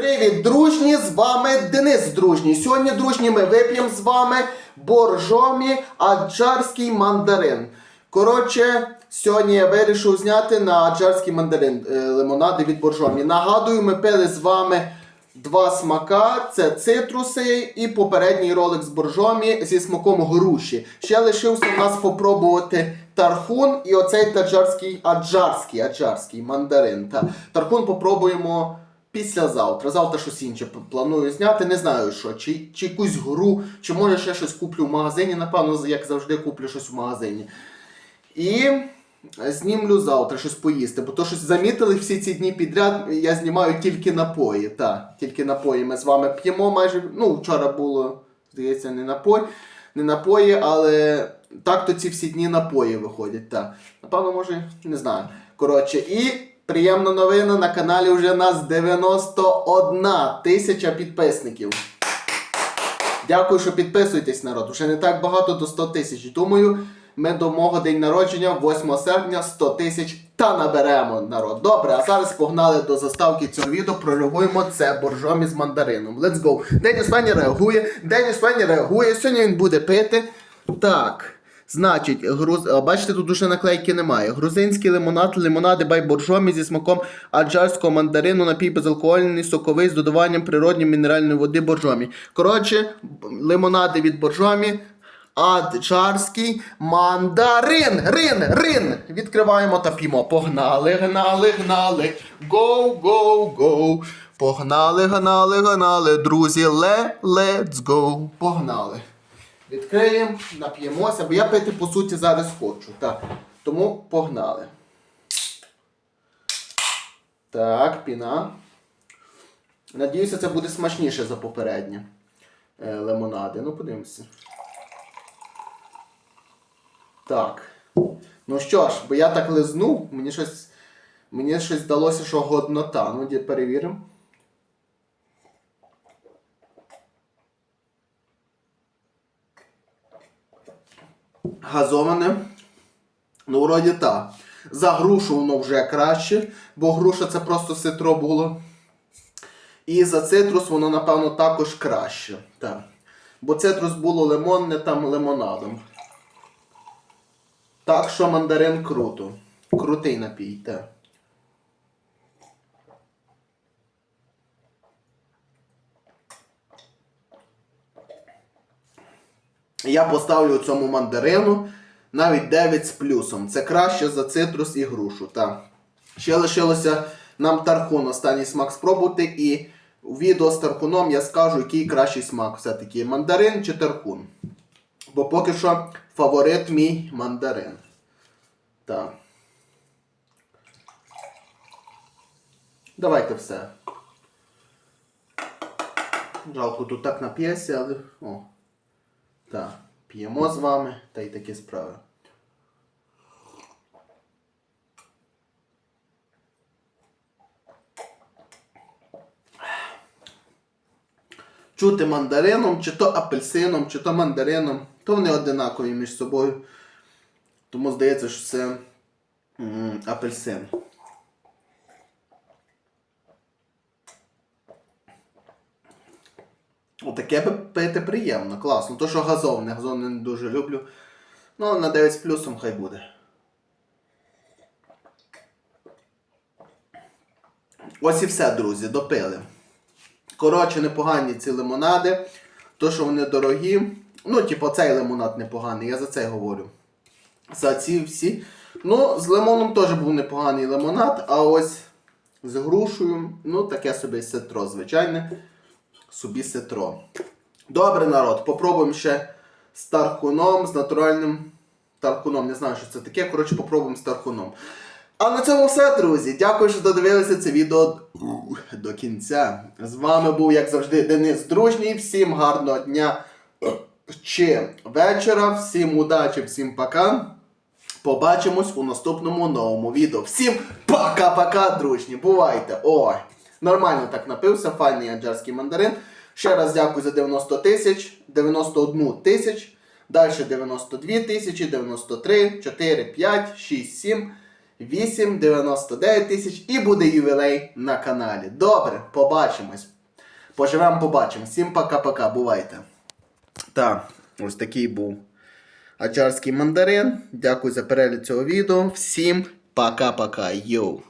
Привіт, дружні! З вами Денис Дружній. Сьогодні, дружні, ми вип'ємо з вами боржомі аджарський мандарин. Коротше, сьогодні я вирішив зняти на аджарський мандарин е, лимонади від боржомі. Нагадую, ми пили з вами два смака: це цитруси і попередній ролик з боржомі зі смаком груші. Ще лишився у нас попробувати тархун і оцей таджарський аджарський, аджарський мандарин. Та. Тархун попробуємо. Післязавтра. Завтра щось інше планую зняти. Не знаю що. Чи, чи якусь гру, чи може ще щось куплю в магазині. Напевно, як завжди, куплю щось в магазині. І знімлю завтра щось поїсти. Бо то щось замітили всі ці дні підряд. Я знімаю тільки напої. Та, тільки напої. Ми з вами п'ємо майже. Ну, вчора було, здається, не напой. Не напої, але так то ці всі дні напої виходять. Та. Напевно, може, не знаю. Коротше, і приємна новина на каналі вже нас 91 тисяча підписників. Дякую, що підписуєтесь, народ. Уже не так багато до 100 тисяч. Думаю, ми до мого день народження, 8 серпня, 100 тисяч та наберемо народ. Добре, а зараз погнали до заставки цього відео. Прореагуємо це боржомі з мандарином. Let's go. Деніс Фені реагує. Деніс Фені реагує. Сьогодні він буде пити. Так. Значить, груз... бачите, тут уже наклейки немає. Грузинський лимонад, лимонади бай боржомі зі смаком аджарського мандарину, напій безалкогольний, соковий з додаванням природньої мінеральної води боржомі. Коротше, лимонади від боржомі. Аджарський мандарин. Рин, рин. Відкриваємо та п'ємо. Погнали, гнали, гнали. Go, go, go. Погнали, гнали, гнали. Друзі, ле, let's go. Погнали. Відкриємо, нап'ємося, бо я пити по суті зараз хочу. Так. Тому погнали. Так, піна. Надіюся, це буде смачніше за попереднє е, лимонади. Ну, подивимося. Так. Ну що ж, бо я так лизнув, мені щось. Мені щось здалося, що годнота. Ну, перевіримо. Газоване. Ну, вроді так. За грушу воно вже краще, бо груша це просто ситро було. І за цитрус воно, напевно, також краще. Так. Бо цитрус було лимонне там лимонадом. Так що мандарин круто. Крутий напій, так. Я поставлю цьому мандарину навіть 9 з плюсом. Це краще за цитрус і грушу. Так. Ще лишилося нам тархун, останній смак спробувати. І у відео з тархуном я скажу, який кращий смак все-таки мандарин чи тархун. Бо поки що фаворит мій мандарин. Так. Давайте все. Жалко, тут так нап'єся, але. О. Так, п'ємо з вами та й такі справи. Чути мандарином, чи то апельсином, чи то мандарином, то вони одинакові між собою. Тому здається, що це апельсин. Отаке би пити приємно, класно. То, що газовне, газовне не дуже люблю. Ну, на 9 з плюсом хай буде. Ось і все, друзі, допили. Коротше, непогані ці лимонади. То, що вони дорогі. Ну, типу, цей лимонад непоганий, я за це говорю. За ці всі. Ну, з лимоном теж був непоганий лимонад, а ось з грушею, ну, таке собі ситро, звичайне собі ситро. Добре, народ, попробуємо ще з тархуном, з натуральним тархуном. Не знаю, що це таке. Коротше, попробуємо з тархуном. А на цьому все, друзі. Дякую, що додивилися це відео до кінця. З вами був, як завжди, Денис Дружній. Всім гарного дня чи вечора. Всім удачі, всім пока. Побачимось у наступному новому відео. Всім пока-пока, дружні. Бувайте! Ой! Нормально так напився, файний аджарський мандарин. Ще раз дякую за 90 тисяч, 91 тисяч, далі 92 тисячі, 93, 4, 5, 6, 7, 8,99 тисяч і буде ювілей на каналі. Добре, побачимось. Поживемо, побачимо. Всім пока-пока, бувайте. Так, ось такий був аджарський мандарин. Дякую за перегляд цього відео. Всім пока-пока. Йоу.